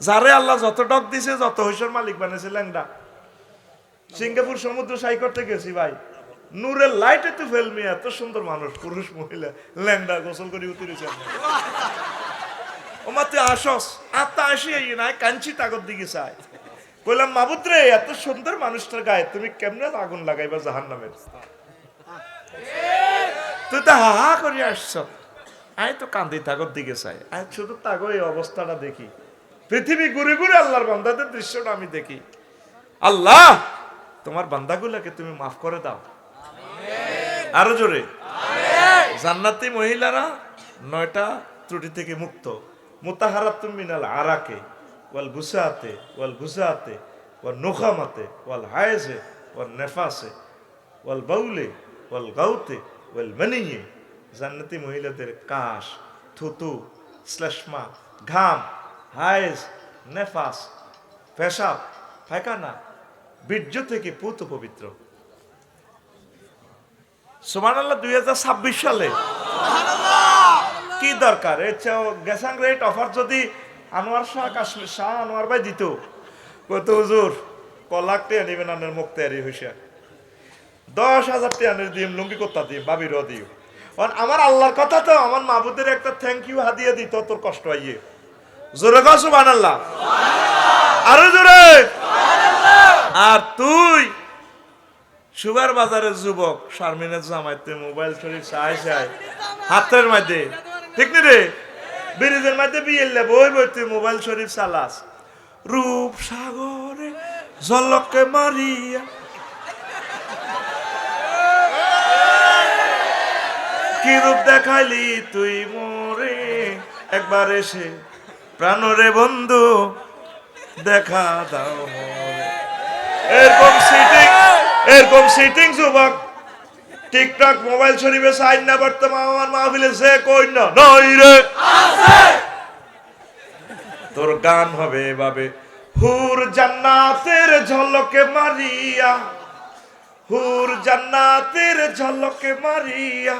যারে আল্লাহ যত ডক দিছে, যত হইসর মালিক বানাইছে ল্যাংডা সিঙ্গাপুর সমুদ্র সাই করতে গেছি ভাই। নূরের লাইটে তো ফেলমি এত সুন্দর মানুষ, পুরুষ, মহিলা, ল্যাংডা গোসল করে উতরেছে ওমা, তুই আসস। আসি এই নাই, কাঞ্চি তাগর দিকে চাই কইলাম, মাবুদ রে, এত সুন্দর মানুষটার গায়ে তুমি কেমনে আগুন লাগাইবা জাহান নামের তুই তো হা হা করে আসছ। আমি তো কান্দি তাগর দিকে চাই আমি শুধু তাগো এই অবস্থাটা দেখি। পৃথিবী ঘুরে ঘুরে আল্লাহর বান্দাদের দৃশ্যটা আমি দেখি। আল্লাহ তোমার বান্দাগুলাকে তুমি মাফ করে দাও। আরও জোরে। জান্নাতি মহিলারা নয়টা ত্রুটি থেকে মুক্ত। মুতাহারাতুম মিনাল আরাকে ওয়াল গুসাতে ওয়াল গুসাতে ওয়াল নোখামাতে ওয়াল হায়েজে ওয়াল নেফাসে ওয়াল বাউলে ওয়াল গাউতে ওয়াল মানিয়ে। জান্নাতি মহিলাদের কাশ থুতু শ্লেষ্মা ঘাম হায়েজ নেফাস পেশাব পায়খানা বীর্য থেকে পুত পবিত্র। সুমান আল্লাহ দুই হাজার ছাব্বিশ সালে কি দরকার? এর চেয়েও গ্যাসাং রেট অফার যদি আনোয়ার শাহ কাশ্মীর শাহ আনোয়ার ভাই দিত কত হুজুর কলাক টিয়া নিবেন আনের মুখ তৈরি হইসা দশ হাজার টিয়ানের দিম লুঙ্গি কোথা দিম বাবিরও দিও। আমার আল্লাহর কথা তো আমার মাবুদের একটা থ্যাংক ইউ হাদিয়ে দিত তোর কষ্ট আইয়ে। জোরে গো সুবান আল্লাহ আরও জোরে। আর তুই, সুগার বাজারের যুবক, শারমিনের জামাই, তুই মোবাইল শরীফ চাই চাই, হাতের মধ্যে। ঠিক নি রে? ব্রিজের মধ্যে বিয়েলে বই বই তুই মোবাইল শরীফ চালাস। রূপ সাগরে জলকে মারিয়া। কি রূপ দেখাইলি তুই মোরে? একবার এসে প্রাণরে বন্ধু দেখা দাও এরকম সিটিং এরকম সিটিং যুবক টিকটক মোবাইল শরীফে সাইন না বর্তমান আমার মাহফিলে সে কই না নই রে। তোর গান হবে এভাবে হুর জান্নাতের ঝলকে মারিয়া হুর জান্নাতের ঝলকে মারিয়া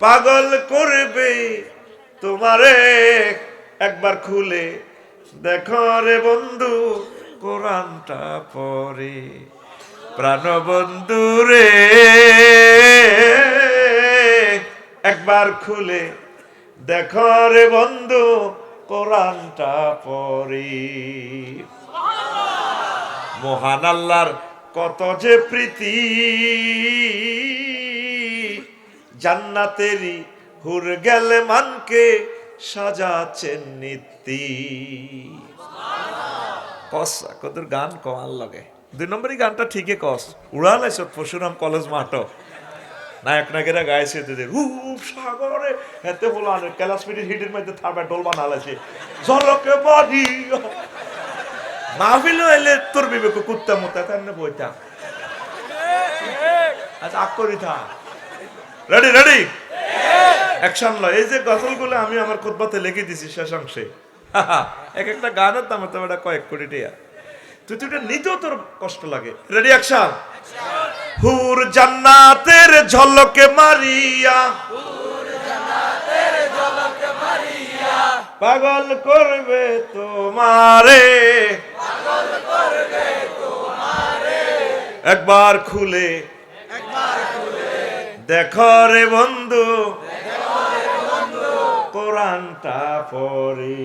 পাগল করবে তোমারে। একবার খুলে দেখো রে বন্ধু, কোরআনটা পরে প্রাণ বন্ধু রে, একবার খুলে দেখো রে বন্ধু, কোরআনটা পরে মহান আল্লাহর কত যে প্রীতি, জান্নাতেরই হুর গেলে মানকে সাজাচ্ছেন নীতি। কস কত গান কমাল লাগে। দুই নম্বরই গানটা ঠিকই কস। উড়াল উড়ালাইছ পরশুরাম কলেজ মাঠো নায়ক নায়কেরা গাইছে দিদি রূপ সাগরে হেতে বলো আনে ক্যালাসমিটির হিটের মধ্যে থামে ডোল বানালাছে। ঝলকে বাড়ি মাহফিল এলে তোর বিবেক কুত্তা মুতা তেমনি বইতা আচ্ছা আগ করি থা। রেডি রেডি অ্যাকশন লয়। এই যে গজলগুলো আমি আমার খুতবাতে লিখে দিছি শেষাংশে। এক একটা গানের দামে তো এটা কয়েক কোটি টিয়া। তুই তুই নিতেও তোর কষ্ট লাগে। রেডি অ্যাকশন হুর জান্নাতের ঝলকে মারিয়া। পাগল করবে তোমারে। একবার খুলে। দেখো রে বন্ধু। কোরআনটা পড়ি।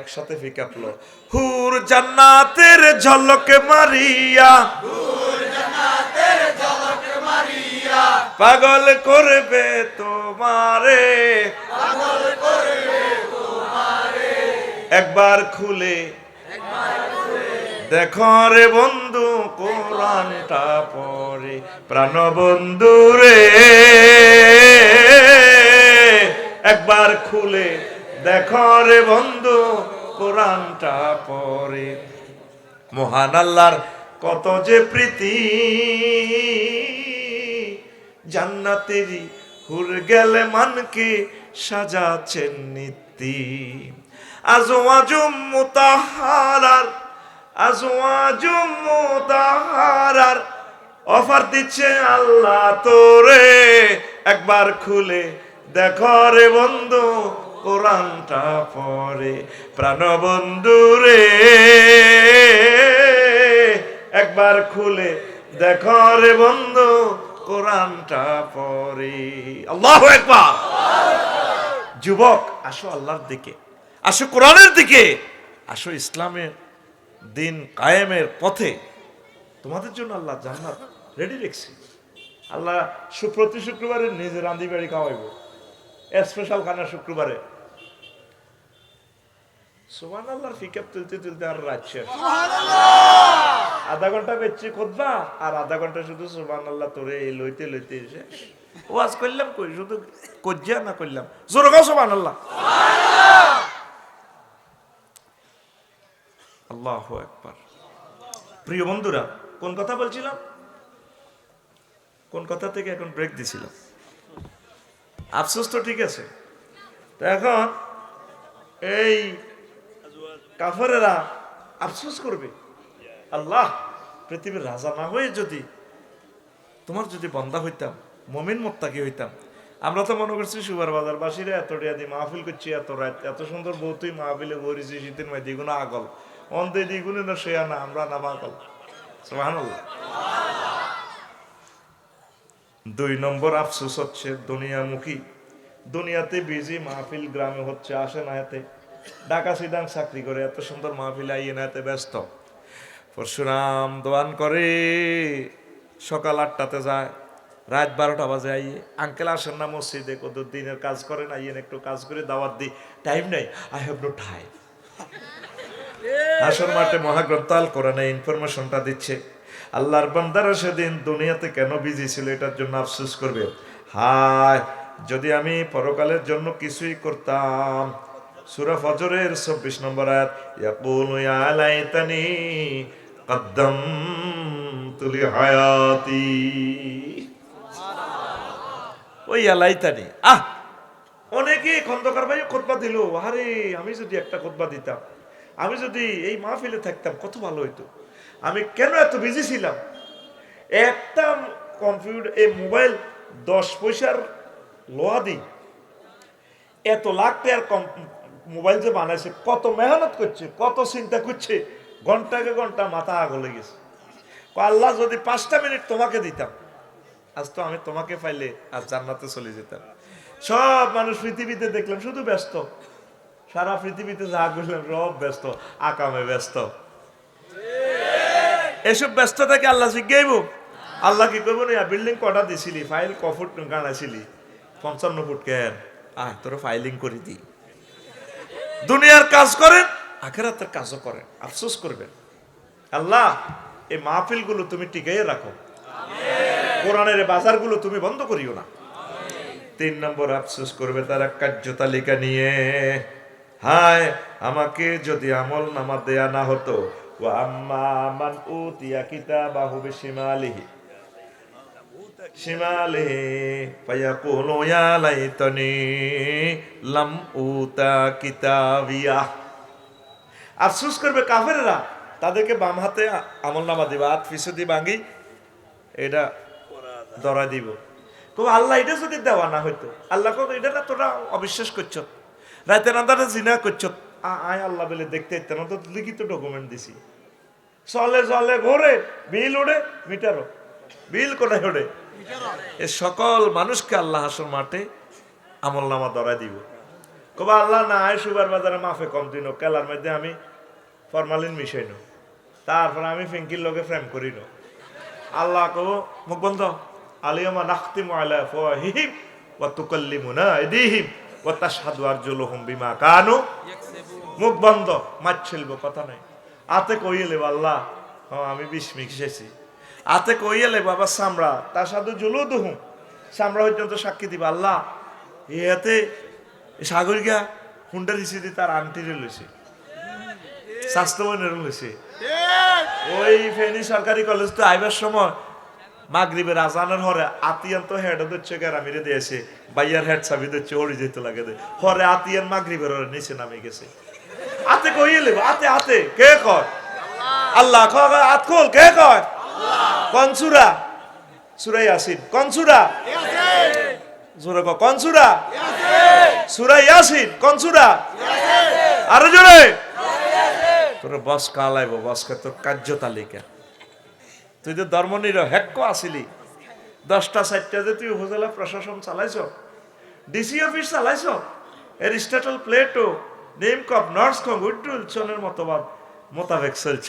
একসাথে ফিকাপলো হুর জান্নাতের ঝলকে মারিয়া। পাগল করবে তোমারে। একবার খুলে। দেখো রে বন্ধু কোরআনটা পড়ে প্রাণ বন্ধু রে। একবার খুলে দেখো রে বন্ধু, কোরআনটা পড়ে। মহান আল্লাহর কত যে প্রীতি, জান্নাতেরই হুর গেলে মানকে সাজাচ্ছেন নীতি আজওয়াজুম মুতাহারার আজওয়াজুম অফার দিচ্ছে আল্লাহ তোরে। একবার খুলে দেখো রে বন্ধু, কোরআনটা পরে প্রাণবন্ধু রে। একবার খুলে দেখো রে বন্ধু, কোরআনটা পরে আল্লাহ একবার যুবক, আসো আল্লাহর দিকে, আসো কোরআনের দিকে, আসো ইসলামের দিন কায়েমের পথে তোমাদের জন্য আল্লাহ জান্নাত রেডি রেখছি। আল্লাহ প্রতি শুক্রবারে নিজে রান্ধি বাড়ি খাওয়াইব। স্পেশাল খানা শুক্রবারে। সোমান আল্লাহর ফিকাপ তুলতে তুলতে আর রাত শেষ। আধা ঘণ্টা বেচছি খোদবা আর আধা ঘণ্টা শুধু সোমান আল্লাহ তোরে এই লইতে লইতে শেষ। ওয়াজ করলাম কই? শুধু কজ্জা না করলাম? জোর গাও সোমান আল্লাহ আল্লাহ একবার প্রিয় বন্ধুরা, কোন কথা বলছিলাম? কোন কথা থেকে এখন ব্রেক দিছিলাম? আফসোস তো ঠিক আছে। এখন এই কাফারেরা আফসোস করবে। আল্লাহ, পৃথিবীর রাজা না হয়ে যদি তোমার যদি বন্দা হইতাম, মমিন মোত্তাকি হইতাম, আমরা তো মনে করছি সুবার বাজার বাসীরা এত দিয়ে মাহফিল করছি, এত রাত, এত সুন্দর বউ তুই মাহফিলে বরিছি শীতের মাই দ্বিগুণ আগল। অন্তে দ্বিগুণে না সে না, আমরা না পাগল সুবহানাল্লাহ। দুই নম্বর আফসোস হচ্ছে দুনিয়ামুখী। দুনিয়াতে বিজি মাহফিল গ্রামে হচ্ছে, আসে না এতে। ঢাকা সিডাং চাকরি করে, এত সুন্দর মাহফিল আইয়ে না এতে ব্যস্ত। পরশুরাম দোয়ান করে, সকাল আটটাতে যায়, রাত বারোটা বাজে আইয়ে। আঙ্কেল আসেন না মসজিদে কত দিনের কাজ করেন, আইয়েন একটু কাজ করে দাওয়াত দিই। টাইম নেই আই হ্যাভ নো টাইম হাসর মাঠে মহাগ্রন্থ আল কোরআনে ইনফরমেশনটা দিচ্ছে। আল্লাহর বান্দারা সেদিন দুনিয়াতে কেন বিজি ছিল এটার জন্য আফসোস করবে? হায়, যদি আমি পরকালের জন্য কিছুই করতাম। সূরা ফজরের 26 নম্বর আয়াত, ইয়াকুলু ইয়া লাইতানি কদ্দামতু লিহায়াতি ওই আলাইতানি আহ! অনেকে খন্দকার ভাই খোদবা দিল। আরে আমি যদি একটা খোদবা দিতাম। আমি যদি এই মাহফিলে থাকতাম, কত ভালো হইতো। আমি কেন এত বিজি ছিলাম? একটা কম্পিউটার এই মোবাইল দশ পয়সার লোহা দিই। এত লাখ টাকার কম মোবাইল যে বানাইছে, কত মেহনত করছে, কত চিন্তা করছে, ঘন্টাকে ঘণ্টা মাথা আগলে গেছে। আল্লাহ, যদি পাঁচটা মিনিট তোমাকে দিতাম, আজ তো আমি তোমাকে পাইলে আজ জান্নাতে চলে যেতাম। সব মানুষ পৃথিবীতে দেখলাম, শুধু ব্যস্ত। সারা পৃথিবীতে যা করলাম সব ব্যস্ত, আকামে ব্যস্ত। এসব ব্যস্ত ব্যস্ততাকে আল্লাহ শিখাইব? আল্লাহ কি করব না বিল্ডিং কটা দিছিলি? ফাইল ক ফুট গানাইছিলি পঞ্চান্ন ফুট কেন? আহ তোর ফাইলিং করে দি। দুনিয়ার কাজ করেন, আখেরাতের কাজও করেন। আফসোস করবেন। আল্লাহ, এই মাহফিলগুলো তুমি টিকাইয়ে রাখো। কোরআনের বাজারগুলো তুমি বন্ধ করিও না। তিন নম্বর, আফসোস করবে তারা কার্য তালিকা নিয়ে। হায়, আমাকে যদি আমল নামা দেয়া না হতো আফসোস করবে কাফেররা, তাদেরকে বাম হাতে আমল নামা দিবা, হাত ফিসদি ভাঙি এটা ধরা দিব। তো আল্লাহ এটা যদি দেওয়া না হইতো, আল্লাহ এটা না তোরা অবিশ্বাস করছ। রাতে রান্দাটা জিনা করছ। আয় আল্লাহ বলে দেখতে ইত্যান তো লিখিত ডকুমেন্ট দিছি। চলে চলে, ঘোরে, বিল ওড়ে মিটারও বিল কোথায় ওড়ে? এ সকল মানুষকে আল্লাহ হাসর মাঠে আমল নামা ধরা দিব। কবা, আল্লাহ না আয় সুগার বাজারে মাফে কম দিন কেলার মধ্যে আমি ফরমালিন মিশাই নো তারপর আমি ফিঙ্কির লগে ফ্রেম করি নো আল্লাহ কব, মুখ বন্ধ। আলিয়ামা নাখতিমু আলা ফাওয়াহিহিম ওয়া তুকাল্লিমুনা আইদিহিম। ওয়া তাশহাদু আরজুলুহুম বিমা কানু। মুখ বন্ধ মাছ ছিলব কথা নাই। আতে কইলে আল্লাহ। হ্যাঁ আমি বিষ মিশাইছি আতে কইলে বাবা সামরা। তার সাথে জুলু দুহুম সামরা পর্যন্ত সাক্ষী দিবা আল্লাহ। ইয়াতে সাগরিকা হুন্ডা দিছি দি তার আন্টিরে লইছে। স্বাস্থ্যবানের লইছে। ওই ফেনী সরকারি কলেজ তো আইবার সময় মাগরিবের আজানের হরে আতিয়ান তো হেড হচ্ছে গ্রামিরে দিয়েছে, বাইয়ার হেড চাবি দিচ্ছে ওড়ি যেতে লাগে হরে আতিয়ান মাগরিবের হরে নিচে নামে গেছে। আতে কইলে আতে আতে, কে কয়? আল্লাহ আত খোল, কে কয়? কনসুরা। সুরাই আসিন কনসুরা। জোরে কনসুরা। সুরা ইয়াসিন। কোন সুরা আরও জোরে। তোর বস কালাইব, বসকে তোর কার্য তালিকা তুই তো ধর্ম নিরপেক্ষ আসিলি দশটা, চারটা যে তুই উপজেলা প্রশাসন চালাইছ, ডিসি অফিস চালাইছ এর স্টেটাল প্লেটো নেম কপ নর্স উইট উড্ডুল চনের মতবাদ মোতাবেক চলছ